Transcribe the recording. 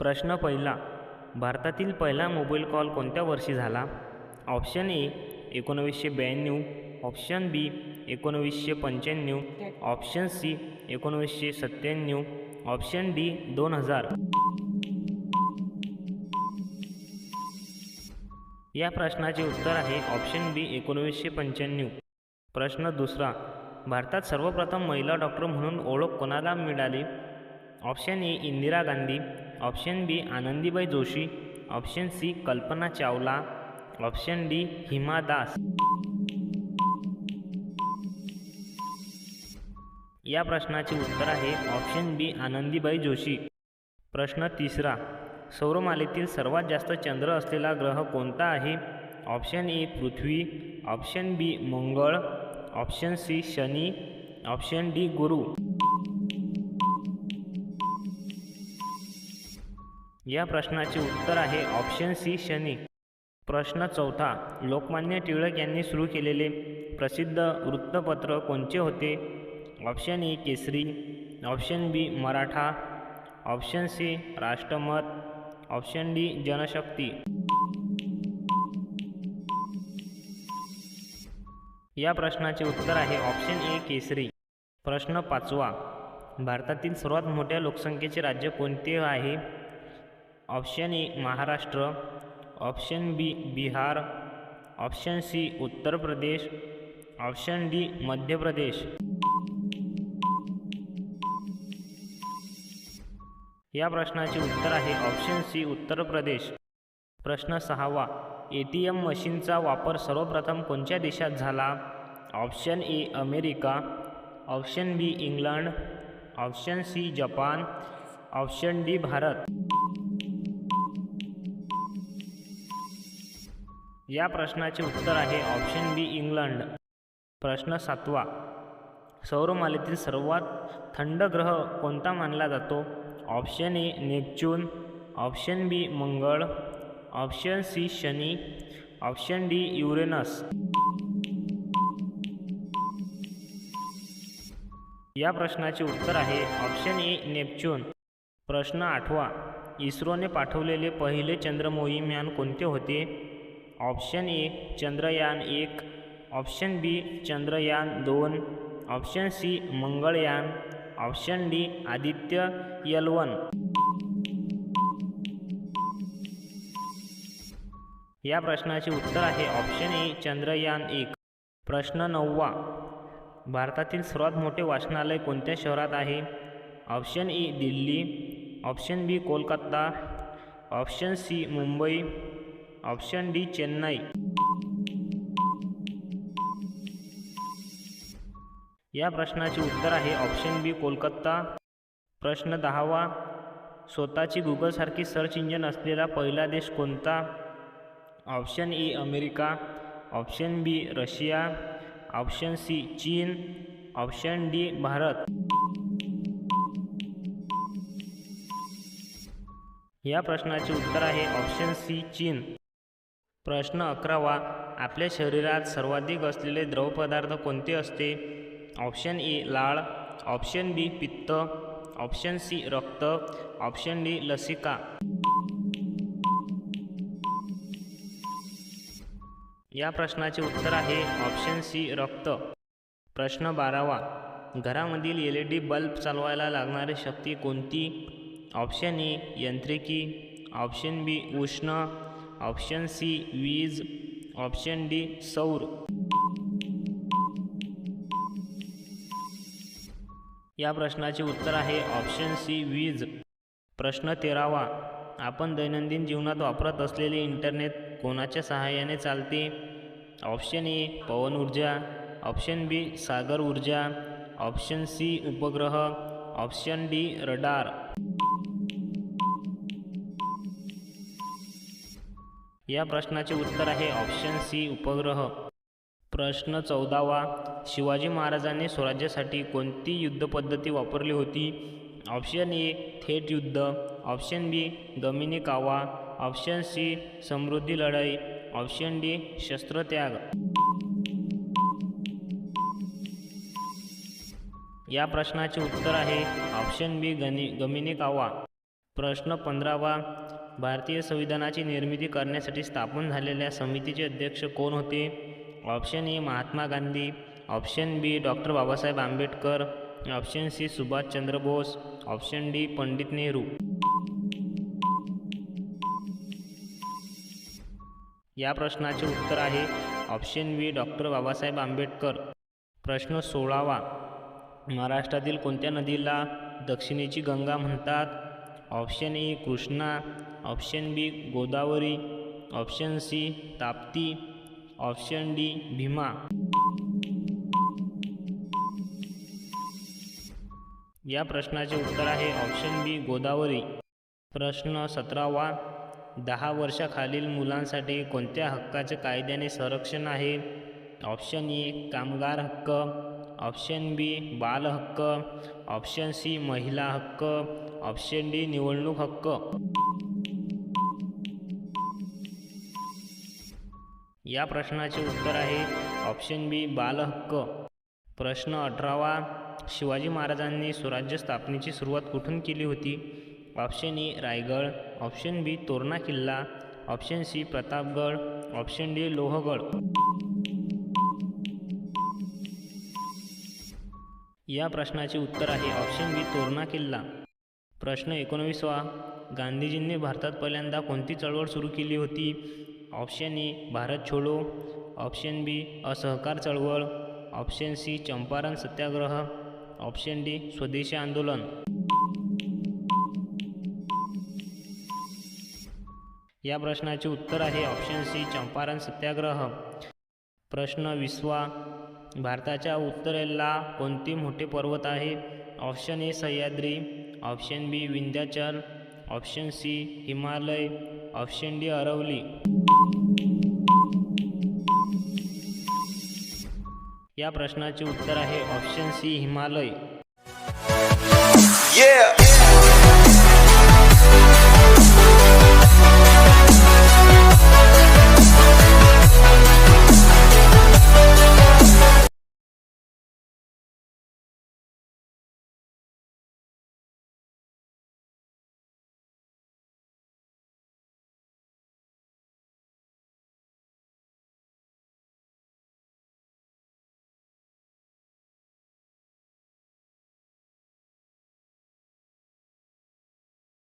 प्रश्न पहिला भारतातील पहिला मोबाईल कॉल कोणत्या वर्षी झाला? ऑप्शन ए एकोणवीसशे ब्याण्णव. ऑप्शन बी एकोणवीसशे पंच्याण्णव. ऑप्शन सी एकोणवीसशे सत्त्याण्णव. ऑप्शन डी दोन हजार. या प्रश्नाचे उत्तर आहे ऑप्शन बी एकोणवीसशे पंच्याण्णव. प्रश्न दुसरा भारतात सर्वप्रथम महिला डॉक्टर म्हणून ओळख कोणाला मिळाली? Option A Indira Gandhi. Option B Anandibai Joshi option C Kalpana Chawla option D Hima Das. या प्रश्नाचे उत्तर आहे ऑप्शन बी आनंदीबाई जोशी. प्रश्न तिसरा सौरमालेतील सर्वात जास्त चंद्र असलेला ग्रह कोणता आहे? ऑप्शन ए पृथ्वी ऑप्शन बी मंगळ option C Shani option D गुरु. या प्रश्नाचे उत्तर आहे ऑप्शन सी शनी. प्रश्न चौथा लोकमान्य टिळक यांनी सुरू केलेले प्रसिद्ध वृत्तपत्र कोणते होते? Option A Kesari. Option B Maratha. Option C Rashtramat. Option D Janshakti. या प्रश्नाचे उत्तर आहे ऑप्शन ए केसरी. प्रश्न पाचवा भारतातील सर्वात मोठ्या लोकसंख्येचे राज्य कोणते आहे? Option A Maharashtra option B Bihar option C Uttar Pradesh option D Madhya Pradesh. या प्रश्नाचे उत्तर आहे ऑप्शन सी उत्तर प्रदेश. प्रश्न सहावा ए टी एम मशीनचा वापर सर्वप्रथम कोणत्या देशात झाला? Option A America option B England option C Japan option D Bharat. या प्रश्नाचे उत्तर आहे ऑप्शन बी इंग्लंड प्रश्न सातवा. सौरमालेतील सर्वात थंड ग्रह कोणता मानला जातो? Option A Neptune option B मंगळ. Option C Shani. Option D Uranus या प्रश्नाचे उत्तर आहे ऑप्शन ए नेपच्यून प्रश्न आठवा. इस्रोने पाठवलेले पहिले चंद्रमोहीम यान कोणते होते? ऑप्शन ए चंद्रयान एक ऑप्शन बी चंद्रयान दोन option C Mangalyaan option D Aditya L one. या प्रश्नाचे उत्तर आहे ऑप्शन ए चंद्रयान एक. प्रश्न नववा. भारतातील सर्वात मोठे वाचनालय कोणत्या शहरात आहे? Option A Delhi option B Kolkata option C Mumbai option D Chennai. या प्रश्नाचे उत्तर आहे ऑप्शन बी कोलकाता. प्रश्न दहावा स्वतःची गुगलसारखी सर्च इंजिन असलेला पहिला देश कोणता? Option A America option B Russia option C चीन ऑप्शन डी भारत. या प्रश्नाचे उत्तर आहे ऑप्शन सी चीन. प्रश्न अकरावा आपल्या शरीरात सर्वाधिक असलेले द्रवपदार्थ कोणते असते? ऑप्शन ए लाळ ऑप्शन बी पित्त ऑप्शन सी रक्त ऑप्शन डी लसिका. या प्रश्नाचे उत्तर आहे ऑप्शन सी रक्त. प्रश्न बारावा घरामधील एल ई डी बल्ब चालवायला लागणारी शक्ती कोणती? ऑप्शन ए यांत्रिकी ऑप्शन बी उष्ण ऑप्शन सी वीज ऑप्शन डी सौर. या प्रश्नाचे उत्तर आहे ऑप्शन सी वीज. प्रश्न तेरावा आपण दैनंदिन जीवनात वापरत असलेले इंटरनेट कोणाच्या सहाय्याने चालते? ऑप्शन ए पवन ऊर्जा. ऑप्शन बी सागर ऊर्जा. ऑप्शन सी उपग्रह. Option D radar. या प्रश्नाचे उत्तर आहे ऑप्शन सी उपग्रह. प्रश्न चौदावा. शिवाजी महाराजांनी स्वराज्यासाठी कोणती युद्धपद्धती वापरली होती? ऑप्शन ए थेट युद्ध. ऑप्शन बी गमिनी कावा. ऑप्शन सी समृद्धी लढाई. ऑप्शन डी शस्त्रत्याग. या प्रश्नाचे उत्तर आहे ऑप्शन बी गनी गमिनी कावा. प्रश्न पंधरावा. भारतीय संविधानाची निर्मिती करण्यासाठी स्थापन झालेल्या समितीचे अध्यक्ष कोण होते? Option A Mahatma Gandhi option B doctor Babasaheb Ambedkar option C Subhashchandra Bose option D Pandit Nehru. या प्रश्नाचे उत्तर आहे option B doctor Babasaheb Ambedkar. प्रश्न सोळावा. महाराष्ट्रातील कोणत्या नदीला दक्षिणेची गंगा म्हणतात? Option A Krishna option B Godavari option C Tapti option D Bhima. या प्रश्नाचे उत्तर आहे ऑप्शन बी गोदावरी. प्रश्न सतरावा दहा वर्षाखालील मुलांसाठी कोणत्या हक्काचे कायद्याने संरक्षण आहे? ऑप्शन ए कामगार हक्क ऑप्शन बी बाल हक्क ऑप्शन सी महिला हक्क ऑप्शन डी निवडणूक हक्क. या प्रश्नाचे उत्तर आहे ऑप्शन बी बालहक्क. प्रश्न अठरावा शिवाजी महाराजांनी स्वराज्य स्थापनेची सुरुवात कुठून केली होती? Option A Raigad. Option B Torna किल्ला. Option C Pratapgad. Option D Lohagad. या प्रश्नाचे उत्तर आहे ऑप्शन बी तोरणा किल्ला. प्रश्न एकोणवीसवा गांधीजींनी भारतात पहिल्यांदा कोणती चळवळ सुरू केली होती? ऑप्शन ए भारत छोडो. ऑप्शन बी असहकार चळवळ. ऑप्शन सी चंपारण सत्याग्रह. ऑप्शन डी स्वदेशी आंदोलन. या प्रश्नाचे उत्तर आहे ऑप्शन सी चंपारण सत्याग्रह. प्रश्न विसवा. भारताच्या उत्तरेला कोणते मोठे पर्वत आहे? Option A Sahyadri. Option B Vindhyachal. Option C Himalaya. Option D Aravali. या प्रश्नाचे उत्तर आहे ऑप्शन सी हिमालय Yeah.